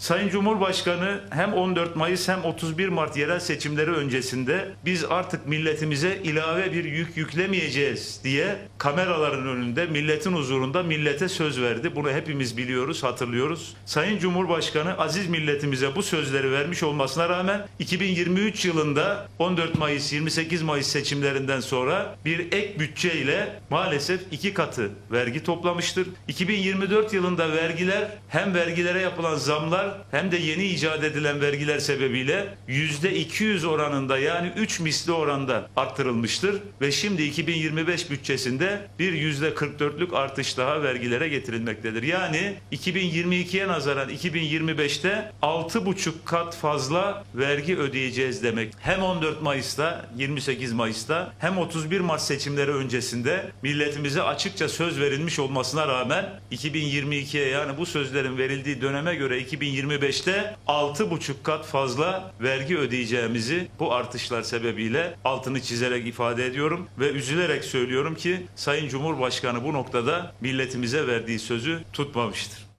Sayın Cumhurbaşkanı hem 14 Mayıs hem 31 Mart yerel seçimleri öncesinde biz artık milletimize ilave bir yük yüklemeyeceğiz diye kameraların önünde milletin huzurunda millete söz verdi. Bunu hepimiz biliyoruz, hatırlıyoruz. Sayın Cumhurbaşkanı aziz milletimize bu sözleri vermiş olmasına rağmen 2023 yılında 14 Mayıs 28 Mayıs seçimlerinden sonra bir ek bütçe ile maalesef iki katı vergi toplamıştır. 2024 yılında vergiler hem vergilere yapılan zamlar hem de yeni icat edilen vergiler sebebiyle %200 oranında yani 3 misli oranda arttırılmıştır ve şimdi 2025 bütçesinde bir %44'lük artış daha vergilere getirilmektedir. Yani 2022'ye nazaran 2025'te 6,5 kat fazla vergi ödeyeceğiz demek. Hem 14 Mayıs'ta 28 Mayıs'ta hem 31 Mart seçimleri öncesinde milletimize açıkça söz verilmiş olmasına rağmen 2022'ye yani bu sözlerin verildiği döneme göre 2025'te 6,5 kat fazla vergi ödeyeceğimizi bu artışlar sebebiyle altını çizerek ifade ediyorum ve üzülerek söylüyorum ki Sayın Cumhurbaşkanı bu noktada milletimize verdiği sözü tutmamıştır.